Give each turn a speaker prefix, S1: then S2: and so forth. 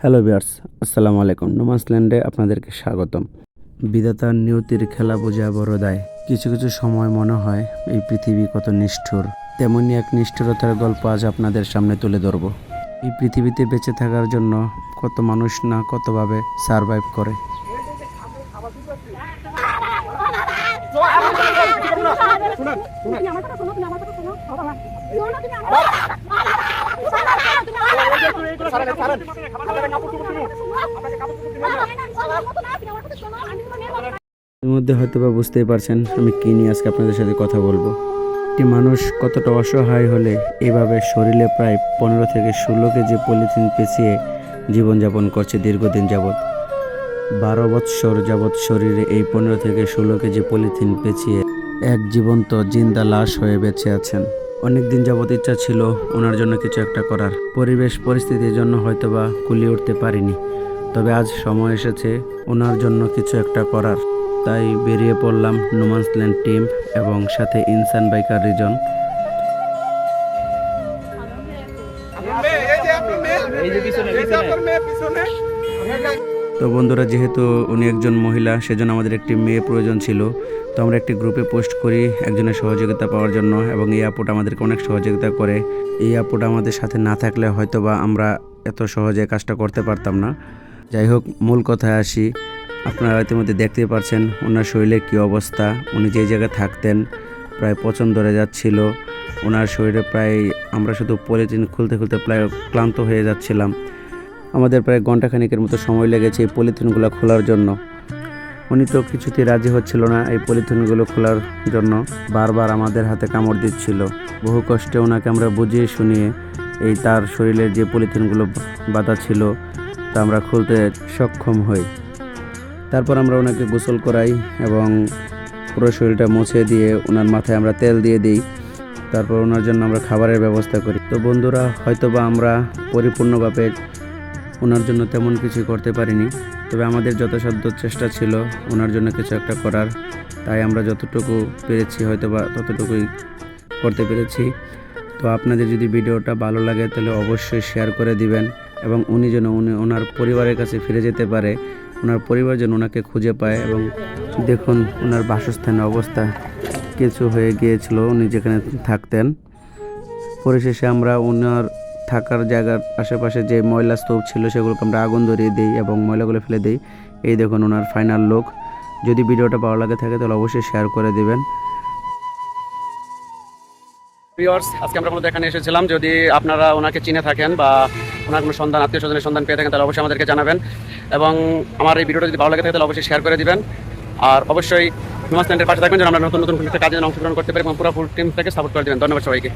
S1: Hello বিয়ার্স আসসালামু আলাইকুম। নোমাসল্যান্ডে আপনাদেরকে স্বাগতম। বিধাতার নিয়তির খেলা বোঝা বড় দায়। কিছু কিছু সময় মনে হয় এই পৃথিবী কত নিষ্ঠুর। তেমনই এক নিষ্ঠুরতার গল্প আজ আপনাদের সামনে তুলে ধরব। এই পৃথিবীতে বেঁচে থাকার জন্য কত মানুষ না কতভাবে সারভাইভ করে। এর মধ্যে হয়তো বা বুঝতেই পারছেন আমি কী নিয়ে আজকে আপনাদের সাথে কথা বলব একটি মানুষ কতটা অসহায় হলে এভাবে শরীরে প্রায় পনেরো থেকে ষোলো কেজি পলিথিন পেঁচিয়ে জীবনযাপন করছে দীর্ঘদিন যাবৎ বারো বৎসর যাবৎ শরীরে এই পনেরো থেকে ষোলো কেজি পলিথিন পেঁচিয়ে এক জীবন্ত জিন্দা লাশ হয়ে বেঁচে আছেন। অনেক দিন যাবৎ ইচ্ছা ছিল ওনার জন্য কিছু একটা করার। পরিবেশ পরিস্থিতির জন্য হয়তোবা কুলিয়ে উঠতে পারিনি। তবে আজ সময় এসেছে ওনার জন্য কিছু একটা করার। তাই বেরিয়ে পড়লাম নোমান্সল্যান্ড টিম এবং সাথে ইনসান বাইকার রিজন। তো বন্ধুরা, যেহেতু উনি একজন মহিলা, সেজন্য আমাদের একটি মেয়ে প্রয়োজন ছিল। তো আমরা একটি গ্রুপে পোস্ট করি একজনের সহযোগিতা পাওয়ার জন্য এবং এই আপুটা আমাদেরকে অনেক সহযোগিতা করে। এই আপুটা আমাদের সাথে না থাকলে হয়তো বা আমরা এত সহজে কাজটা করতে পারতাম না। যাই হোক, মূল কথায় আসি। আপনারা ইতিমধ্যে দেখতেই পারছেন ওনার শরীরে কী অবস্থা। উনি যে জায়গায় থাকতেন প্রায় পচন ধরে যাচ্ছিল। ওনার শরীরে প্রায় আমরা শুধু পলিথিন খুলতে খুলতে প্রায় ক্লান্ত হয়ে যাচ্ছিলাম। আমাদের প্রায় ঘন্টাখানিকের মতো সময় লেগেছে এই পলিথিনগুলো খোলার জন্য। উনি তো কিছুতেই রাজি হচ্ছিল না এই পলিথিনগুলো খোলার জন্য। বারবার আমাদের হাতে কামড় দিচ্ছিল। বহু কষ্টে ওনাকে আমরা বুঝিয়ে শুনিয়ে এই তার শরীরের যে পলিথিনগুলো বাঁধা ছিল, তা আমরা খুলতে সক্ষম হই। তারপর আমরা ওনাকে গোসল করাই এবং পুরো শরীরটা মুছে দিয়ে ওনার মাথায় আমরা তেল দিয়ে দিই। তারপর ওনার জন্য আমরা খাবারের ব্যবস্থা করি। তো বন্ধুরা, হয়তোবা আমরা পরিপূর্ণভাবে ওনার জন্য তেমন কিছু করতে পারিনি। তবে আমাদের যথাসাধ্য চেষ্টা ছিল ওনার জন্য কিছু একটা করার। তাই আমরা যতটুকু পেরেছি হয়তো বা ততটুকুই করতে পেরেছি। তো আপনাদের যদি ভিডিওটা ভালো লাগে তাহলে অবশ্যই শেয়ার করে দিবেন এবং উনি যেন উনি ওনার পরিবারের কাছে ফিরে যেতে পারে, ওনার পরিবার যেন ওনাকে খুঁজে পায় এবং দেখুন ওনার বাসস্থানের অবস্থা কিছু হয়ে গিয়েছিল, উনি যেখানে থাকতেন। পরিশেষে আমরা ওনার থাকার জায়গার আশেপাশে যে ময়লা স্তূপ ছিল সেগুলোকে আমরা আগুন ধরিয়ে দিই এবং ময়লাগুলো ফেলে দিই। এই দেখুন ওনার ফাইনাল লুক যদি ভিডিওটা ভালো লাগে থাকে তাহলে অবশ্যই শেয়ার করে দেবেন।
S2: ভিউয়ার্স আজকে আমরা মূলত এখানে এসেছিলাম। যদি আপনারা ওনাকে চিনে থাকেন বা ওনার কোনো সন্ধান আত্মীয় স্বজনের সন্ধান পেয়ে থাকেন, তাহলে অবশ্যই আমাদেরকে জানাবেন। এবং আমার এই ভিডিওটা যদি ভালো লাগে থাকে তাহলে অবশ্যই শেয়ার করে দিবেন। আর অবশ্যই হিমাস্ট্যান্ডের পাশে থাকবেন যেন আমরা নতুন নতুন কাজে অংশগ্রহণ করতে পারি এবং পুরো ফুল টিম থেকে সাপোর্ট করে দেবেন। ধন্যবাদ সবাইকে।